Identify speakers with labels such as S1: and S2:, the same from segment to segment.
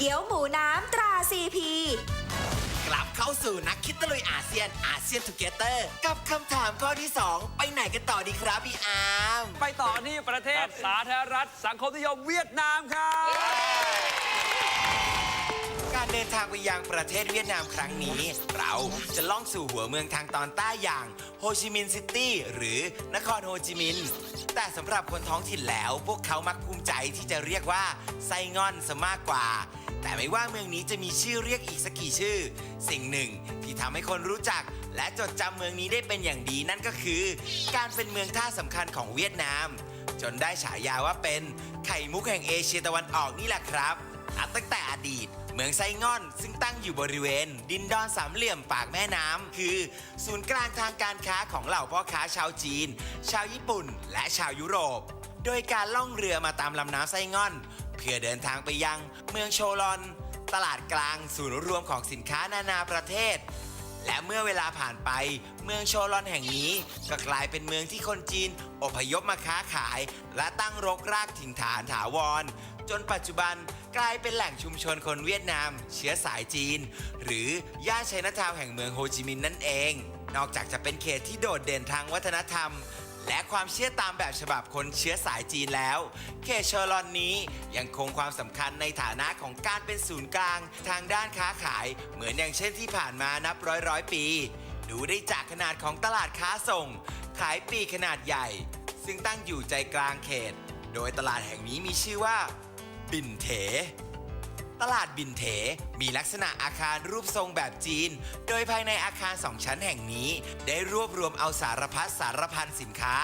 S1: เกี๊ยวหมูน้ำตราซีพี
S2: กลับเข้าสู่นักคิดตะลุยอาเซียนอาเซียนทูเกเตอร์ กับคำถามข้อที่ 2 ไปไหนกันต่อดีครับพี่อาร์ม
S3: ไปต่อที่ประเทศสาธารณรัฐสังคมนิยมเวียดนามครับ
S2: การเดินทางไปยังประเทศเวียดนามครั้งนี้ เราจะล่องสู่หัวเมืองทางตอนใต้อย่างโฮจิมินห์ซิตี้หรือนครโฮจิมินห์แต่สำหรับคนท้องถิ่นแล้ว พวกเขามักภูมิใจที่จะเรียกว่าไซงอนซะมากกว่า แต่ไม่ว่าเมืองนี้จะมีชื่อเรียกอีกสักกี่ชื่อ สิ่งหนึ่งที่ทำให้คนรู้จัก และจดจำเมืองนี้ได้เป็นอย่างดีนั่นก็คือ การเป็นเมืองท่าสำคัญของเวียดนาม จนได้ฉายาว่าเป็นไข่มุกแห่งเอเชียตะวันออกนี่แหละครับนับตั้งแต่อดีตเมืองไซงอนซึ่งตั้งอยู่บริเวณ ดินดอนสามเหลี่ยมปากแม่น้ำคือ ศูนย์กลางทางการค้าของเหล่าพ่อค้าชาวจีน ชาวญี่ปุ่น และชาวยุโรป โดยการล่องเรือมาตามลำน้ำไซงอน เพื่อเดินทางไปยังเมืองโชลอน ตลาดกลางศูนย์รวมของสินค้านานาประเทศ และเมื่อเวลาผ่านไปเมืองโชลอนแห่งนี้ ก็กลายเป็นเมืองที่คนจีนอพยพมาค้าขาย และตั้งรกรากถิ่นฐานถาวร จนปัจจุบันกลายเป็นแหล่งชุมชนคนเวียดนาม เชื้อสายจีน หรือย่านชัยนาทาวน์แห่งเมืองโฮจิมินห์นั่นเอง นอกจากจะเป็นเขตที่โดดเด่นทางวัฒนธรรม และความเชื่อตามแบบฉบับคนเชื้อสายจีนแล้วเขเชอร์ลอนนี้ยังคงความสำคัญในฐานะของการเป็นศูนย์กลาง ทางด้านค้าขาย เหมือนอย่างเช่นที่ผ่านมานับร้อยร้อยปี ดูได้จากขนาดของตลาดค้าส่ง ขายปีขนาดใหญ่ ซึ่งตั้งอยู่ใจกลางเขต โดยตลาดแห่งนี้มีชื่อว่าบินเถ ตลาดบินเถ มีลักษณะอาคารรูปทรงแบบจีน โดยภายในอาคารสองชั้นแห่งนี้ ได้รวบรวมเอาสารพัดสารพันสินค้า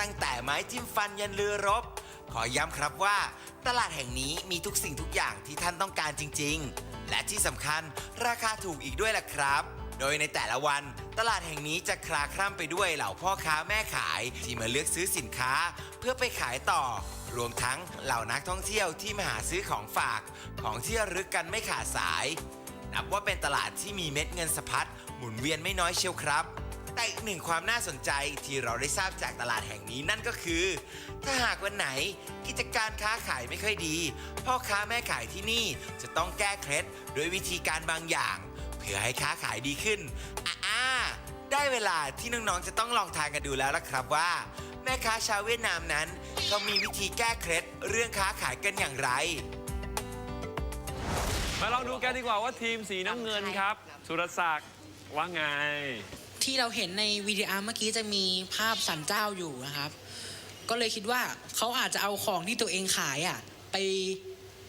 S2: ตั้งแต่ไม้จิ้มฟันยันเรือรบ ขอย้ำครับว่า ตลาดแห่งนี้มีทุกสิ่งทุกอย่างที่ท่านต้องการจริง ๆ และที่สำคัญราคาถูกอีกด้วยล่ะครับโดยในแต่ละวันตลาดแห่งนี้จะคลาคล่ำไปด้วยเหล่าพ่อค้าแม่ขายที่มาเลือกซื้อสินค้า เพื่อไปขายต่อ รวมทั้งเหล่านักท่องเที่ยวที่มาหาซื้อของฝากของที่ระลึกกันไม่ขาดสาย นับว่าเป็นตลาดที่มีเม็ดเงินสะพัดหมุนเวียนไม่น้อยเชียวครับ แต่อีกหนึ่งความน่าสนใจที่เราได้ทราบจากตลาดแห่งนี้นั่นก็คือ ถ้าหากวันไหนกิจการค้าขายไม่ค่อยดี พ่อค้าแม่ขายที่นี่จะต้องแก้เคล็ดด้วยวิธีการบางอย่าง เพื่อให้ค้าขายดีขึ้นอ่าได้เวลาที่น้องๆจะต้องลองทานกันดูแล้วล่ะครับว่า แม่ค้าชาวเวียดนามนั้น เขามีวิธีแก้เคล็ดเรื่องค้าขายกันอย่างไร
S3: มาลองดูกันดีกว่าว่าทีมสีน้ำเงินครับ สุรศักดิ์ว่าไง
S4: ที่เราเห็นในวิดีโอเมื่อกี้จะมีภาพสันเจ้าอยู่นะครับ ก็เลยคิดว่าเขาอาจจะเอาของที่ตัวเองขายอะไป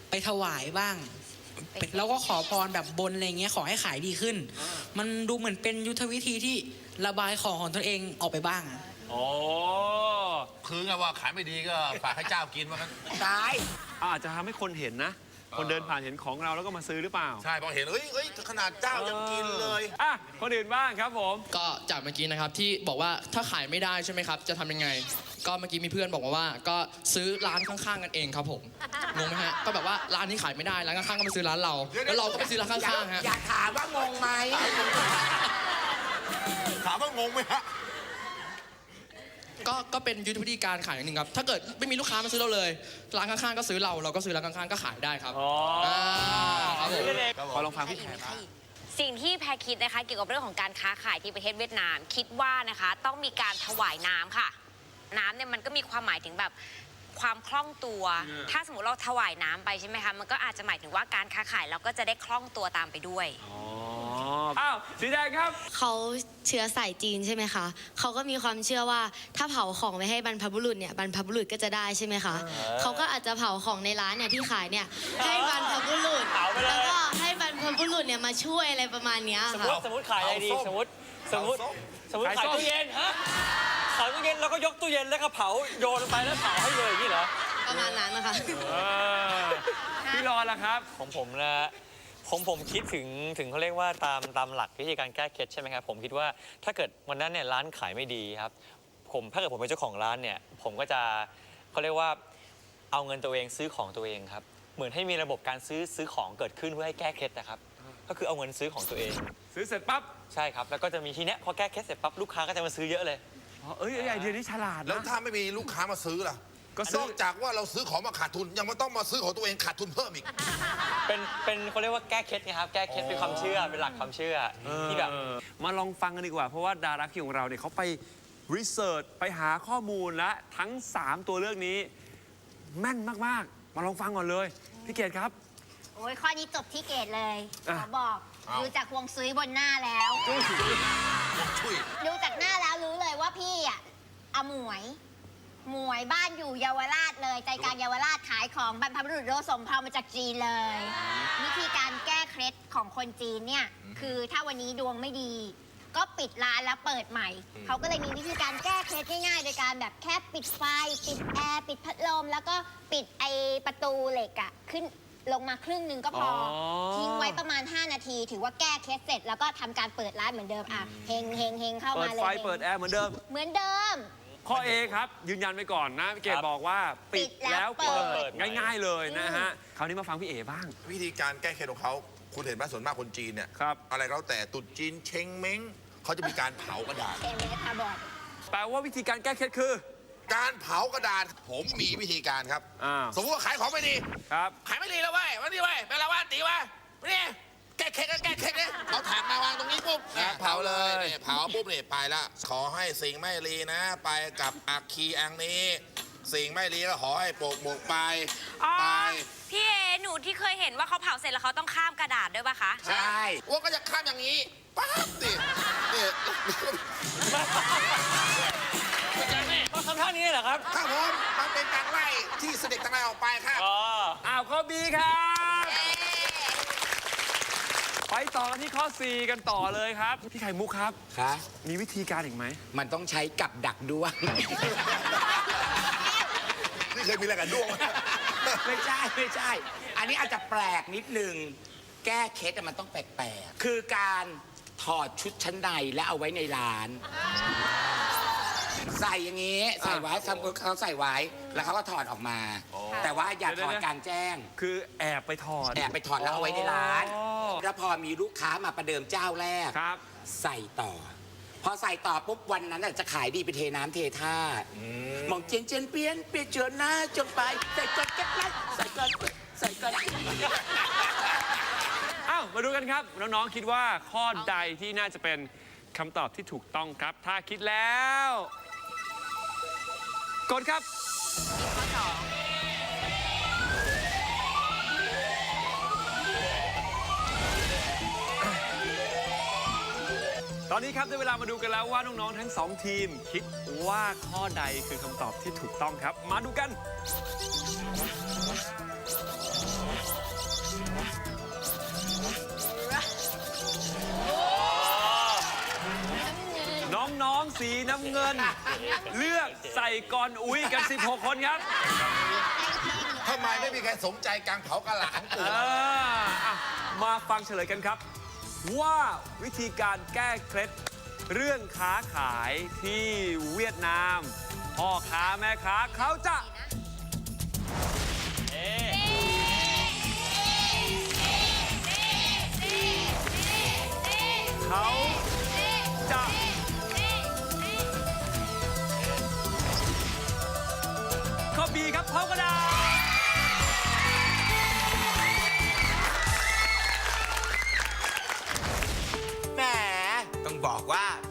S4: ไปถวายบ้าง แล้วก็ขอพรแบบบนอะไรเงี้ยขอให้ขายดีขึ้น มันดูเหมือนเป็นยุทธวิธีที่ระบายของของตัวเองออกไปบ้างอะ
S3: อ๋อ
S5: คือไงว่าขายไม่ดีก็ฝากให้เจ้ากินว่างั้น
S4: ตาย
S3: อาจจะทำให้คนเห็นนะ คนเดินผ่านเห็นของเราแล้วก็มาซื้อหรือเปล่า
S5: ใช่พอเห็นเอ้ยเอ้ยขนาดเจ้ายังกินเลย
S3: อะคนอื่นบ้างครับผม
S6: ก็จากเมื่อกี้นะครับที่บอกว่าถ้าขายไม่ได้ใช่ไหมครับ จะทำยังไง ก็เมื่อกี้มีเพื่อนบอกมาว่า ก็ซื้อร้านข้างๆกันเองครับผมงงไหมฮะก็แบบว่าร้านนี้ขายไม่ได้ร้านข้างๆก็มาซื้อร้านเรา แล้วเราก็ไปซื้อร้านข้างๆฮะ
S4: อย่าถามว่างงไหม
S5: ถามว่างงไหมฮะ
S6: ก็ก็เป็นยุทธวิธีการขายอย่างหนึ่งครับ ถ้าเกิดไม่มีลูกค้ามาซื้อเราเลยร้านข้างๆก็ซื้อเราเราก็ซื้อร้านข้างๆก็ขายได้ครับ
S3: อ๋ออ่า
S6: ครับผม
S3: ขอลองฟังพี่แขกบ้าง
S7: สิ่งที่แพรคิดนะคะเกี่ยวกับเรื่องของการค้าขายที่ประเทศเวียดนาม คิดว่านะคะต้องมีการถวายน้ำค่ะ น้ำเนี่ยมันก็มีความหมายถึงแบบความคล่องตัว ถ้าสมมติเราถวายน้ำไปใช่ไหมคะมันก็อาจจะหมายถึงว่าการค้าขายเราก็จะได้คล่องตัวตามไปด้วย
S3: อ๋อ อ้าวสีแดงครับ
S8: เขาเชื้อสายจีนใช่ไหมคะ เขาก็มีความเชื่อว่าถ้าเผาของไว้ให้บรรพบุรุษเนี่ยบรรพบุรุษก็จะได้ใช่ไหมคะ เขาก็อาจจะเผาของในร้านเนี่ยที่ขายเนี่ยให้บรรพบุรุษแล้วก็ให้บรรพบุรุษเนี่ยมาช่วยอะไรประมาณเนี้ย
S9: สมม
S8: ค่ะ
S9: ติสมมติขายอะไรดีสมมติสมมติสมมติ
S3: ขาย
S9: ขาย
S3: ส้ม
S9: ตู้เย็นฮะขายตู้เย็นแล้วก็ยกตู้เย็นแล้วก็เผาโยนลงไปแล้วเผาให้เลยอย่างนี้เหรอ
S8: ประมาณนั้นนะคะ
S3: เออพี่รอนล่ะครับ
S9: ของผมนะ ผมผมคิดถึงถึงเขาเรียกว่าตามตามหลักวิธีการแก้เคล็ดใช่ไหมครับผมคิดว่าถ้าเกิดวันนั้นเนี่ยร้านขายไม่ดีครับ ผมถ้าเกิดผมเป็นเจ้าของร้านเนี่ย ผมก็จะเขาเรียกว่าเอาเงินตัวเองซื้อของตัวเองครับ เหมือนให้มีระบบการซื้อซื้อของเกิดขึ้นเพื่อให้แก้เคล็ดนะครับ ก็คือเอาเงินซื้อของตัวเอง
S3: ซื้อเสร็จปั๊บ
S9: ใช่ครับ แล้วก็จะมีทีเนี้ยพอแก้เคล็ดเสร็จปั๊บลูกค้าก็จะมาซื้อเยอะเลย
S3: อ๋อเอ้ยไอเดียนี้ฉลาด
S5: แล้ว
S3: นะ
S5: ถ้าไม่มีลูกค้ามาซื้อล่ะ
S3: ก็
S5: น
S3: ซื้อ
S5: อกจากว่าเราซื้อของมาขาดทุนยังมาต้องมาซื้อของตัวเองขาดทุนเพิ่มอีก
S9: เป็นเป็นเขาเรียกว่าแก้เคล็ดไงครับ แก้เคล็ดเป็นความเชื่อเป็นหลักความเชื่อที่แบบ
S3: เออมาลองฟังกันดีกว่า เพราะว่าดาราคิวของเราเนี่ยเขาไปรีเสิร์ชไปหาข้อมูลและทั้ง 3 ตัวเลือกนี้ แม่นมาก ๆ มาลองฟังก่อนเลย พี่เกดครับ
S10: โอ้ยข้อนี้จบที่เกตเลย
S3: อะ
S10: ขอบอก
S5: อ้าว
S10: ดูจากฮวงซุยบนหน้าแล้ว
S5: ช่วย
S10: ดูจากหน้าแล้วรู้เลยว่าพี่อะอมวย หมวยบ้านอยู่เยาวราชเลย ใจกลางเยาวราชขายของบรรพบุรุษโรสมเภามาจากจีนเลย วิธีการแก้เคล็ดของคนจีนเนี่ย คือถ้าวันนี้ดวงไม่ดี ก็ปิดร้านแล้วเปิดใหม่ เขาก็เลยมีวิธีการแก้เคล็ดง่ายๆ โดยการแบบแค่ปิดไฟ ปิดแอร์ปิดพัดลม แล้วก็ปิดไอประตูเหล็กอะขึ้นลงมาครึ่งหนึ่งก็พออ
S3: อ
S10: ทิ้งไว้ประมาณ 5 นาที ถือว่าแก้เคล็ดเสร็จ แล้วก็ทำการเปิดร้านเหมือนเดิมอะเฮงเฮงเฮงเข้า
S3: เปิ
S10: มา
S3: ด
S10: เลย
S3: ไฟ
S10: ฮง
S3: เปิดแอร์เหมือนเดิม
S10: เหมือนเดิม
S3: ข้อ A ครับ ยืนยันไปก่อนนะพี่เกด
S9: ครับ
S3: บอกว่าปิด
S10: ปิดแล้
S3: แล้ว
S10: วเปิ
S3: เปิด
S10: ด
S3: ง่าย ๆเลยนะฮะคราวนี้มาฟังพี่เอบ้าง
S5: วิธีการแก้เคล็ดของเขา คุณเห็นไหมส่วนมากคนจีนเนี่ย
S3: ครับ
S5: อะไรก็แล้วแต่ตรุดจีนเชงเม้งเขาจะมีการเผากระดาษ
S10: เอเมทาบอด
S3: แปลว่าวิธีการแก้เคล็ดคือ
S5: การเผากระดาษผมมีวิธีการครับ
S3: อ้าว
S5: สมมติว่าขายของไม่ดี
S3: ครับ
S5: ขายไม่ดีแล้วเว้ยวันนี้เว้ยเป็นไรวะตีวะนี่ แก้เค้กก็แก้เค้กเนี่ยเอาถาดมาวางตรงนี้ปุ๊บเนี่ยเผาเลยเนี่ยเผาปุ๊บเนี่ยไปละ ขอให้สิ่งไม่ดีนะ ไปกับอัคคีอังนี้ สิ่งไม่ดีก็ขอให้โปกหมกไป
S7: อ๋อ
S5: ไป
S7: พี่เอหนูที่เคยเห็นว่าเขาเผาเสร็จแล้วเขาต้องข้ามกระดาษด้วยปะคะ
S5: ใช่ว่าก็จะข้ามอย่างนี้ปั๊บดิเนี่ย
S9: ก็ทำท่านี้เหรอครับ
S5: ข้าผมมันเป็นการไล่ที่เสด็จต่างๆออกไปครับ
S9: อ๋อ
S3: อ้าวข้อ B ครับ ไปต่อกันที่ข้อ C กันต่อเลยครับ พี่ไข่มุกครับ
S11: คะ
S3: มีวิธีการอีกไหม
S11: มันต้องใช้กับดักด้วง
S5: นี่เคยมีอะไรกันด้วงไหม
S11: ไม่ใช่ไม่ใช่ อันนี้อาจจะแปลกนิดนึง แก้เคสมันต้องแปลกๆ คือการถอดชุดชั้นในแล้วเอาไว้ในร้าน ใส่อย่างนี้ ใส่ไว้สมมติเขาใส่ไว้ แล้วเขาก็ถอดออกมา แต่ว่าอย่า
S3: เดี๋
S11: ถ
S3: ยว
S11: อด
S3: ๆ
S11: กลางแจ้ง
S3: คือแอบไปถอด
S11: แอบไปถอดแล้วเอาไว้ในร้าน
S3: อ๋อ
S11: แล้วพอมีลูกค้ามาประเดิมเจ้าแรก
S3: ครับ
S11: ใส่ต่อ พอใส่ต่อปุ๊บวันนั้นน่ะจะขายดีไปเทน้ำเทท่ามองเจยนเจยนเปลี่ยนเปลี่ยนเจอหน้าจงไป ใส่ก่อนแก๊กไลใส่ก่อนใส่ก่อน
S3: อ้าว มาดูกันครับ น้องๆ คิดว่าข้อใดที่น่าจะเป็นคำตอบที่ถูกต้องครับ ถ้าคิดแล้ว กดครับ
S7: ข้ อสอง
S3: ตอนนี้ครับได้เวลามาดูกันแล้วว่าน้องๆทั้งสองทีม คิดว่าข้อใดคือคำตอบที่ถูกต้องครับ มาดูกัน น้องๆสีน้ำเงิน เลือกใส่กรอุ้ยกัน 16 คนครับ
S5: ทำไมไม่มีใครสนใจการเผากระหลาของกู
S3: เอออะมาฟังเฉลยกันครับ ว่าวิธีการแก้เคล็ดเรื่องค้าขายที่เวียดนามพ่อค้าแม่ค้าเขาจะเขาจะข้อบีครับเผากระดาษ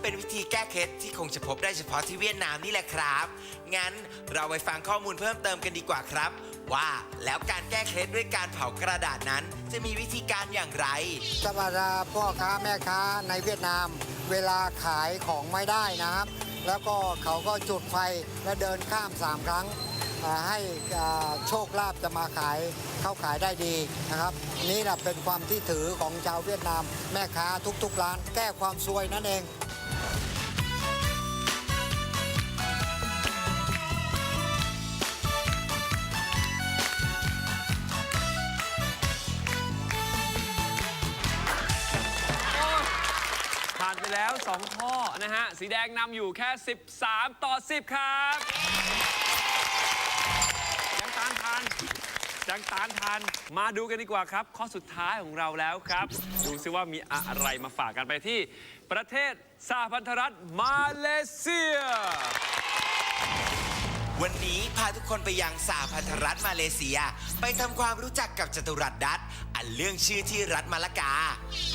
S2: เป็นวิธีแก้เคล็ดที่คงจะพบได้เฉพาะที่เวียดนามนี่แหละครับ งั้นเราไปฟังข้อมูลเพิ่มเติมกันดีกว่าครับ ว่าแล้วการแก้เคล็ดด้วยการเผากระดาษนั้น จะมีวิธีการอย่างไร
S12: ธรรมดาพ่อค้าแม่ค้าในเวียดนาม เวลาขายของไม่ได้นะครับ แล้วก็เขาก็จุดไฟและเดินข้ามสามครั้งอ่าให้อ่าโชคลาภจะมาขายเข้าขายได้ดีนะครับ นี่แหละเป็นความที่ถือของชาวเวียดนาม แม่ค้าทุกๆร้าน แก้ความซวยนั่นเอง
S3: แล้ว 2 ข้อนะฮะ สีแดงนำอยู่แค่ 13 ต่อ 10 ครับ ยังตานทันยังตานทัน มาดูกันดีกว่าครับ ข้อสุดท้ายของเราแล้วครับ ดูซิว่ามีอะไรมาฝากกันไปที่ ประเทศสหพันธรัฐมาเลเซีย
S2: วันนี้พาทุกคนไปยังสาพันธรัฐมาเลเซีย ไปทำความรู้จักกับจตุรัสดัตอันเรื่องชื่อที่รัฐมาละกา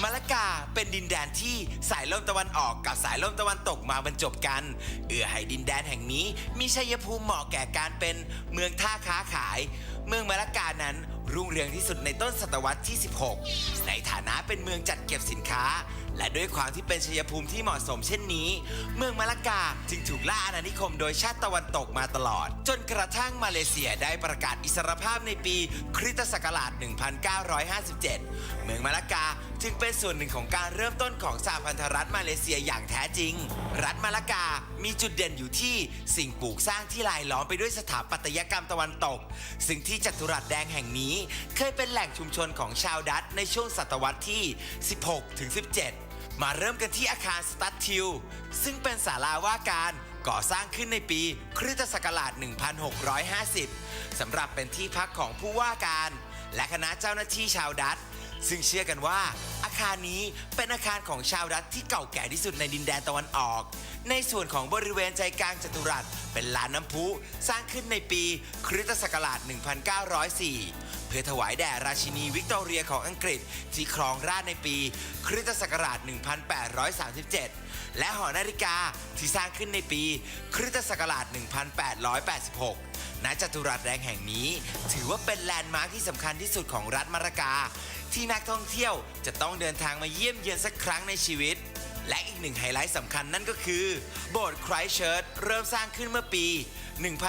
S2: มาละกาเป็นดินแดนที่สายลมตะวันออกกับสายลมตะวันตกมาบรรจบกัน เอื้อให้ดินแดนแห่งนี้ มีชัยภูมิเหมาะแก่การเป็นเมืองท่าค้าขาย เมืองมาละกานั้นรุ่งเรืองที่สุดในต้นศตวรรษที่ 16 ในฐานะเป็นเมืองจัดเก็บสินค้า และด้วยความที่เป็นชัยภูมิที่เหมาะสมเช่นนี้ เมืองมาละกาจึงถูกล่าอาณานิคมโดยชาติตะวันตกมาตลอด จนกระทั่งมาเลเซียได้ประกาศอิสรภาพในปีคริสตศักราช 1957 เมืองมาละกาจึงเป็นส่วนหนึ่งของการเริ่มต้นของสหพันธรัฐมาเลเซียอย่างแท้จริง รัฐมาละกา มีจุดเด่นอยู่ที่สิ่งปลูกสร้างที่ลายล้อมไปด้วยสถาปัตยกรรมตะวันตก ซึ่งที่จัตุรัสแดงแห่งนี้ เคยเป็นแหล่งชุมชนของชาวดัตในช่วงศตวรรษที่ 16 ถึง 17 มาเริ่มกันที่อาคารสตัดทิวซึ่งเป็นศาลาว่าการก่อสร้างขึ้นในปีคริสตศักราช 1650 สำหรับเป็นที่พักของผู้ว่าการ และคณะเจ้าหน้าที่ชาวดัตซึ่งเชื่อกันว่า อาคารนี้เป็นอาคารของชาวดัตที่เก่าแก่ที่สุดในดินแดนตะวันออก ในส่วนของบริเวณใจกลางจัตุรัสเป็นลานน้ำพุ สร้างขึ้นในปีคริสตศักราช 1904 พื่อถวายแด่ราชินีวิกตอเรียของอังกฤษที่ครองราชในปีคริสตศักราช 1837 และหอนาฬิกาที่สร้างขึ้นในปีคริสตศักราช 1886 ณจตุรัสแดงแห่งนี้ ถือว่าเป็นแลนด์มาร์คที่สำคัญที่สุดของรัฐมารากา ที่นักท่องเที่ยวจะต้องเดินทางมาเยี่ยมเยือนสักครั้งในชีวิตและอีกหนึ่งไฮไลท์สำคัญนั่นก็คือ โบสถ์ไครส์เชิร์ชเริ่มสร้างขึ้นเมื่อปี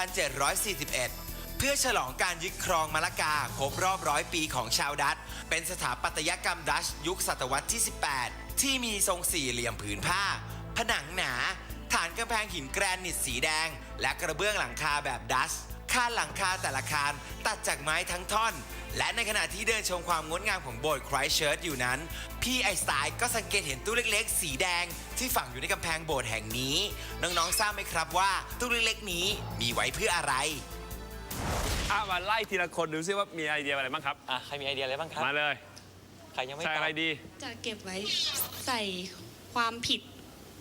S2: 1741 เพื่อฉลองการยึดครองมาละกาครบรอบร้อยปีของชาวดัตเป็นสถาปัตยกรรมดัชยุคศตวรรษที่ 18 ที่มีทรงสี่เหลี่ยมผืนผ้า ผนังหนา ฐานกำแพงหินแกรนิตสีแดง และกระเบื้องหลังคาแบบดัชคานหลังคาแต่ละคานตัดจากไม้ทั้งท่อน และในขณะที่เดินชมความงดงามของโบสถ์ไครเชิร์ชอยู่นั้น พี่ไอสไตล์ก็สังเกตเห็นตู้เล็กๆ สีแดง ที่ฝังอยู่ในกำแพงโบสถ์แห่งนี้ น้องๆทราบไหมครับว่าตู้เล็กๆนี้มีไว้เพื่ออะไร
S3: อะมาไล่ทีละคนดูซิว่ามีไอเดียอะไรบ้างครับ
S9: อะใครมีไอเดียอะไรบ้างครับ
S3: มาเลย
S9: ใครยังไม่
S3: ใส่
S9: ตอบ
S3: อะไรดี
S13: จะเก็บไว้ใส่ความผิด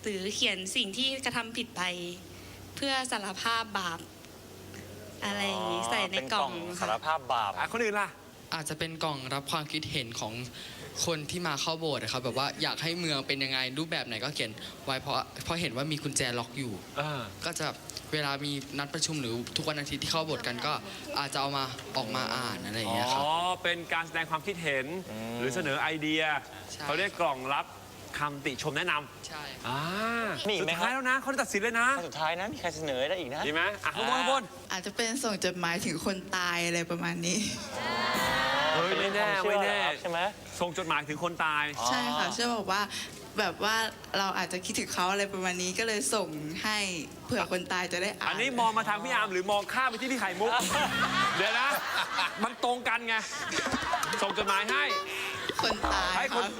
S13: หรือเขียนสิ่งที่กระทำผิดไป เพื่อสารภาพบาป อะไรอย่างนี้ใส่ใน
S9: เป็น
S13: กล่อง
S9: สาร
S13: ค่ะ
S9: ภาพบาป
S3: อะคนอื่นล่ะ
S6: อาจจะเป็นกล่องรับความคิดเห็นของคนที่มาเข้าโบสถ์นะครับแบบว่าอยากให้เมืองเป็นยังไงรูปแบบไหนก็เขียนไว้เพราะเพราะเห็นว่ามีกุญแจล็อกอยู่
S3: อ่า
S6: ก็จะ เวลามีนัดประชุมหรือทุกวันอาทิตย์ที่เข้าโบสถ์กันก็อาจจะเอามาออกมาอ่านอะไรอย่างเงี้ยครับ
S3: อ๋อ เป็นการแสดงความคิดเห็นหรือเสนอไอเดีย
S6: ใช่
S3: เขาเรียกกล่องรับคำติชมแนะนำ
S6: ใช่
S3: อ่า
S9: มีอีก
S3: สุ
S9: ไหม
S3: ด
S9: ครับ
S3: ท้ายแล้วนะเขาจะตัดสินเลยนะ
S9: ข้อสุดท้ายนะมีใครเสนอได้อีกนะ
S3: ดีไหมอะข้างบนข้างบน
S14: อาจจะเป็นส่งจดหมายถึงคนตายอะไรประมาณนี้
S3: เฮ้ยไม่แน่
S9: เป็น
S3: ไม่
S9: เรื่อง
S3: แน่
S9: ความเชื่อเหรอครับใช่ไหม
S3: ส่งจดหมายถึงคนตาย
S14: ใช่ค่ะเชื่อบอกว่าแบบว่าเราอาจจะคิดถึงเขาอะไรประมาณนี้ก็เลยส่งให้เผื่อคนตายจะได้อ่าน
S3: อันนี้มองมาทางพี่อาร์มหรือมองข้ามไปที่พี่ไข่มุก เดี๋ยวนะ มันตรงกันไง ส่งจดหมายให้
S14: คนตาย
S3: ให้คน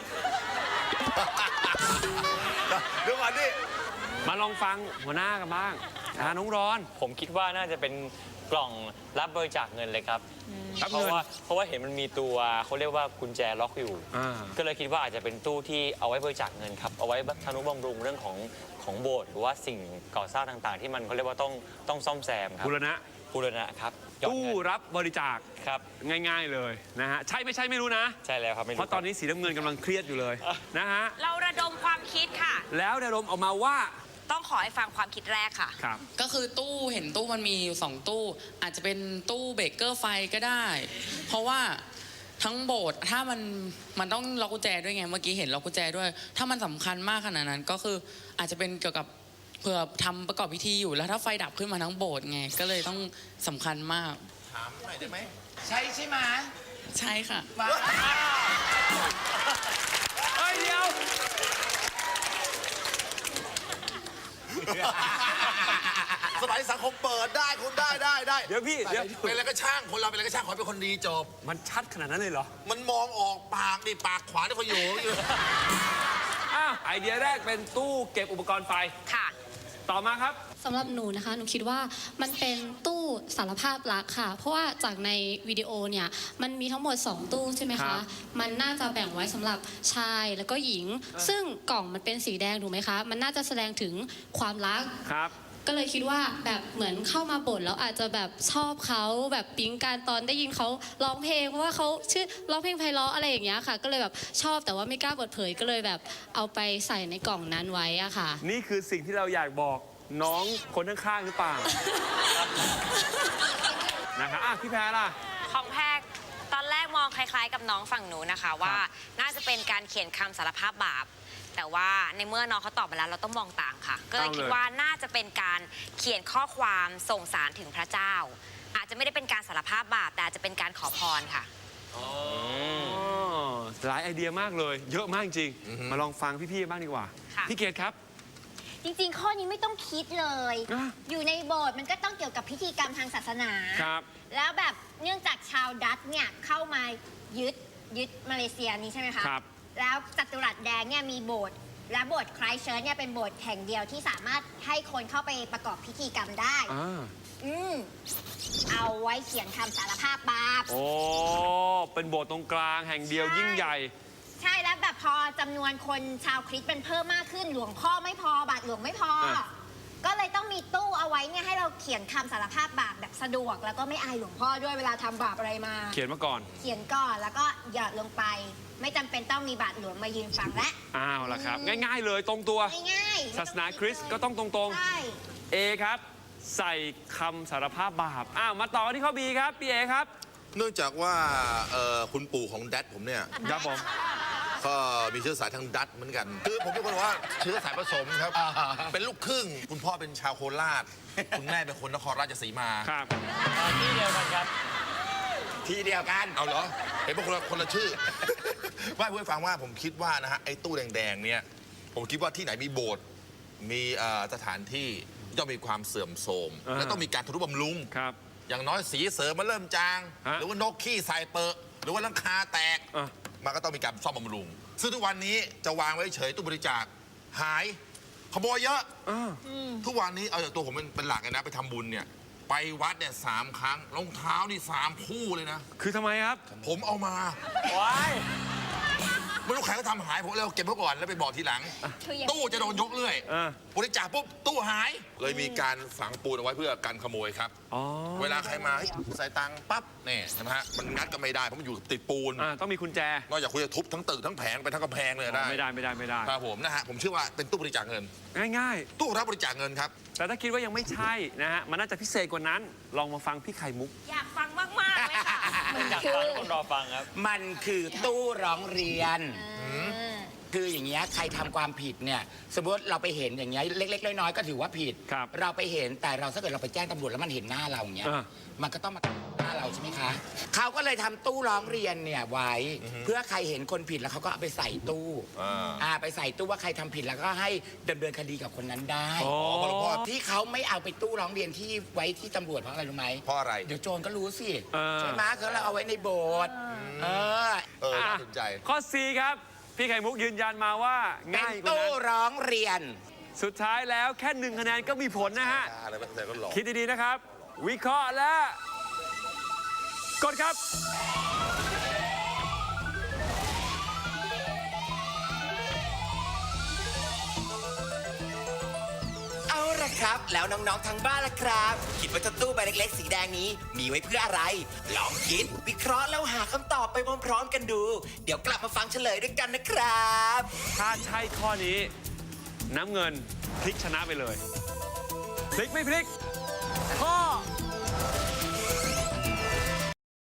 S14: ค่ะ
S5: เดี๋ยวก่อนดิ
S3: มาลองฟังหัวหน้ากันบ้างนะน้องร้อน
S9: ผมคิดว่าน่าจะเป็น กล่องรับบริจาคเงินเลยครับ
S3: รับ
S9: เพ
S3: เงิ
S9: ราะ
S3: น
S9: ว่าเพราะว่าเห็นมันมีตัวเขาเรียกว่ากุญแจล็อกอยู่
S3: อ่า
S9: ก็เลยคิดว่าอาจจะเป็นตู้ที่เอาไว้บริจาคเงินครับ เอาไว้ทนุบำรุงเรื่องของของโบสถ์หรือว่าสิ่งก่อสร้างต่างๆ ที่มันเขาเรียกว่าต้องต้องซ่อมแซมครับ
S3: บุรณะ
S9: บูรณะครับหยอด
S3: ตู้
S9: เงิน
S3: รับบริจาค
S9: ครับ
S3: ง่าย ๆเลยนะฮะใช่ไม่ใช่ไม่รู้นะ
S9: ใช่แล้วครับไม่
S3: เพราะตอนนี้สีน้ำเงินกำลังเครียดอยู่เลยนะฮะ
S7: เราระดมความคิดค่ะ
S3: แล้วระดมออกมาว่า
S7: ต้องขอให้ฟังความคิดแรกค่ะ
S3: ครับ
S6: ก็คือตู้เห็นตู้มันมีอยู่สองตู้ อาจจะเป็นตู้เบรกเกอร์ไฟก็ได้ เพราะว่าทั้งโบสถ์ถ้ามันมันต้องล็อกกุญแจด้วยไงเมื่อกี้เห็นล็อกกุญแจด้วย ถ้ามันสำคัญมากขนาดนั้น ก็คืออาจจะเป็นเกี่ยวกับเผื่อทำประกอบพิธีอยู่แล้วถ้าไฟดับขึ้นมาทั้งโบสถ์ไงก็เลยต้องสำคัญมาก
S5: ถามหน่อยได้ไหม
S11: ใช่ใช่ไหม
S6: ใช่ค่ะ
S3: เฮ้ยเดียว
S5: สมัยสังคมเปิดได้คุณได้ได้ได้
S3: เดี๋ยวพี่เดี๋ยว
S5: เป็นอะไรก็ช่างคนเราเป็นอะไรก็ช่างขอให้เป็นคนดีจบ
S3: มันชัดขนาดนั้นเลยเหรอ
S5: มันมองออกปากนี่ปากขวาที่เขาอยู่อยู่
S3: อ้าวไอเดียแรกเป็นตู้เก็บอุปกรณ์ไฟ
S7: ค่ะ
S3: ต่อมาครับ
S13: สำหรับหนูนะคะ หนูคิดว่ามันเป็นตู้สารภาพรักค่ะ เพราะว่าจากในวิดีโอเนี่ยมันมีทั้งหมด 2 ตู้ใช่ไหม
S3: ครั
S13: คะ
S3: บ
S13: มันน่าจะแบ่งไว้สำหรับชายแล้วก็หญิง ซึ่งกล่องมันเป็นสีแดงถูกไหมคะ มันน่าจะแสดงถึงความรัก
S3: ครับ
S15: ก็เลยคิดว่าแบบเหมือนเข้ามาบ่นแล้วอาจจะแบบชอบเขาแบบปิ๊งการตอนได้ยินเขาร้องเพลงเพราะว่าเขาชื่อร้องเพลงไพเราะอะไรอย่างเงี้ยค่ะ ก็เลยแบบชอบแต่ว่าไม่กล้าเปิดเผยก็เลยแบบเอาไปใส่ในกล่องนั้นไว้อะค่ะ
S3: นี่คือสิ่งที่เราอยากบอก น้องคนข้างๆหรือเปล่า นะครับอะพี่แพรล่ะ
S7: ของแพกตอนแรกมองคล้ายๆ กับน้องฝั่งหนูนะคะว่าน่าจะเป็นการเขียนคำสารภาพบาป แต่ว่าในเมื่อน้องเขาตอบมาแล้วเราต้องมองต่างค่ะ ก็เลย
S3: เอาเลย
S7: คิดว่าน่าจะเป็นการเขียนข้อความส่งสารถึงพระเจ้า อาจจะไม่ได้เป็นการสารภาพบาปแต่อาจจะเป็นการขอพรค่ะ
S3: อ๋อหลายไอเดียมากเลย เยอะมากจริง มาลองฟังพี่ๆบ้างดีกว่า
S7: ค่ะ
S3: พี่เกดครับ
S10: จริงๆ ข้อนี้ไม่ต้องคิดเลย
S3: อะ
S10: อยู่ในโบสถ์มันก็ต้องเกี่ยวกับพิธีกรรมทางศาสนา
S3: ครับ
S10: แล้วแบบเนื่องจากชาวดัตช์เนี่ยเข้ามายึดยึดมาเลเซียนี้ใช่ไหมคะ
S3: ครับ
S10: แล้วจัตุรัสแดงเนี่ยมีโบสถ์และโบสถ์ไครสต์เชิร์ชเนี่ยเป็นโบสถ์แห่งเดียวที่สามารถให้คนเข้าไปประกอบพิธีกรรมได้
S3: อ่า
S10: อืมเอาไว้เขียนคำสารภาพบาป
S3: โอ้เป็นโบสถ์ตรงกลางแห่งเดียวยิ่งใหญ่
S10: ใช่แล้วแบบพอจำนวนคนชาวคริสต์เป็นเพิ่มมากขึ้นหลวงพ่อไม่พอบาทหลวงไม่พอ
S3: อะ
S10: ก็เลยต้องมีตู้เอาไว้เนี่ยให้เราเขียนคำสารภาพบาปแบบสะดวก แล้วก็ไม่อายหลวงพ่อด้วยเวลาทำบาปอะไรมา
S3: เขียนมาก่อน
S10: เขียนก่อนแล้วก็หยอดลงไป ไม่จำเป็นต้องมีบาทหลวงมายืนฟังและ
S3: อ้าวล่ะครับ ง่าย ๆ เลยตรงตัว
S10: ง่ายๆ
S3: ศาสนาคริสต์ก็ต้องตรง
S10: ใช่
S3: ๆเอครับ ใส่คำสารภาพบาปอ้าวมาต่อกันที่ข้อบีครับ พี่เอครับ
S5: เนื่องจากว่าเอ่อคุณปู่ของแดดผมเนี่ย
S3: ครับผม
S5: ก็มีเชื้อสายทางดัตช์เหมือนกัน คือผมเป็นคนว่าเชื้อสายผสมครับ เป็นลูกครึ่ง คุณพ่อเป็นชาวโคราช คุณแม่เป็นคนนครราชสีมา
S3: ครับ
S9: ที่เดียวกันครับ
S11: ทีเดียวกัน
S5: เอาเหรอ เห็นพวกคนละคนละชื่อ ว่าเพื่อนฟังว่าผมคิดว่านะฮะไอ้ตู้แดงๆเนี่ย ผมคิดว่าที่ไหนมีโบสถ์ มีเอ่อสถานที่ย่อมมีความเสื่อมโทรม
S3: อ่า
S5: และต้องมีการทนุบำรุง
S3: ครับ
S5: อย่างน้อยสีเสริมมันเริ่มจาง
S3: ฮะ
S5: หรือว่านกขี้ใส่เปอะหรือว่าหลังคาแตก
S3: อะ
S5: มันก็ต้องมีการซ่อมบำรุง ซึ่งทุกวันนี้จะวางไว้เฉยตู้บริจาคหายขโมยเยอะ
S3: อ้าว
S5: ทุกวันนี้เอาจากตัวผมเป็นเป็นหลักเลยนะ ไปทำบุญเนี่ย ไปวัดเนี่ยสามครั้งรองเท้านี่สามคู่เลยนะ
S3: คือทำไมครับ
S5: ผมเอามา
S9: ว้าย
S5: ไม่รู้ใครก็ทำหายผมเลยเอาเก็บไว้ก่อนแล้วไปบอกทีหลัง
S10: คืออย่าง
S5: ตู้จะโดนยกเรื่อย
S3: อ่า
S5: บริจาคปุ๊บตู้หาย เลยมีการฝังปูนเอาไว้เพื่อกันขโมยครับ
S3: อ๋อ
S5: เวลาใครมาเฮ้ยใส่ตังค์ปั๊บเนี่ยใช่ไหมฮะมันงัดก็ไม่ได้เพราะมันอยู่ติดปูน
S3: อ่าต้องมีกุญแจ
S5: นอกจากคุณจะทุบทั้งตึกทั้งแผงไปทั้งกำแพงเลยได้
S3: ไม่ได้ไม่ได้ไม่ได้
S5: ครับผมนะฮะผมเชื่อว่าเป็นตู้บริจาคเงิน
S3: ง่าย
S5: ตู้รับบริจาคเงินครับ
S3: ๆ แต่ถ้าคิดว่ายังไม่ใช่นะฮะ มันน่าจะพิเศษกว่านั้น ลองมาฟังพี่ไข่มุก
S7: อยากฟังมาก ๆ เลยค่ะ
S9: อยากฟังทุกคนรอฟังครับ
S11: มันคือตู้ร้องเรียน คืออย่างเงี้ยใครทำความผิดเนี่ย สมมติเราไปเห็นอย่างเงี้ยเล็ก ๆ น้อยๆก็ถือว่าผิด
S3: ครับ
S11: เราไปเห็นแต่เราถ้าเกิดเราไปแจ้งตำรวจแล้วมันเห็นหน้าเราอย่างเงี้ย
S3: อ่า
S11: มันก็ต้องมาหน้าเรา ใช่ไหมคะเขาก็เลยทำตู้ร้องเรียนเนี่ยไว้ เพื่อใครเห็นคนผิดแล้วเขาก็เอาไปใส่ตู้
S5: อ่า
S11: อ่าไปใส่ตู้ว่าใครทำผิดแล้วก็ให้ดำเนินคดีกับคนนั้นได้
S3: อ๋อ
S5: เพราะเพราะ
S11: ที่เขาไม่เอาไปตู้ร้องเรียนที่ไว้ที่ตำรวจเพราะอะไรรู้ไหม
S5: เพราะอะไร
S11: เดี๋ยวโจรก็รู้สิ
S3: เออ
S11: ใช่ไหมเขาเราเอาไว้ในโบสถ์เออ
S5: เออน่าสนใจ
S3: ข้อ C ครับ พี่ไข่มุกยืนยันมาว่า
S11: เป็น
S3: ง่ายกว่า
S11: ตู้
S3: นั้น
S11: ร้องเรียน
S3: สุดท้ายแล้วแค่หนึ่งคะแนนก็มีผลนะฮะ
S5: อะไรแบบแต่ก็หลอก
S3: คิดดี ๆ นะครับ วิเคราะห์และ กดครับ
S2: เอาละครับ แล้วน้องๆทางบ้านล่ะครับ คิดว่าเจ้าตู้ใบเล็กๆ สีแดงนี้มีไว้เพื่ออะไร ลองคิดวิเคราะห์แล้วหาคำตอบไปพร้อมๆ กันดู เดี๋ยวกลับมาฟังเฉลยด้วยกันนะครับ
S3: ถ้าใช่ข้อนี้ น้ำเงินพลิกชนะไปเลย พลิกไม่พลิก ข้อ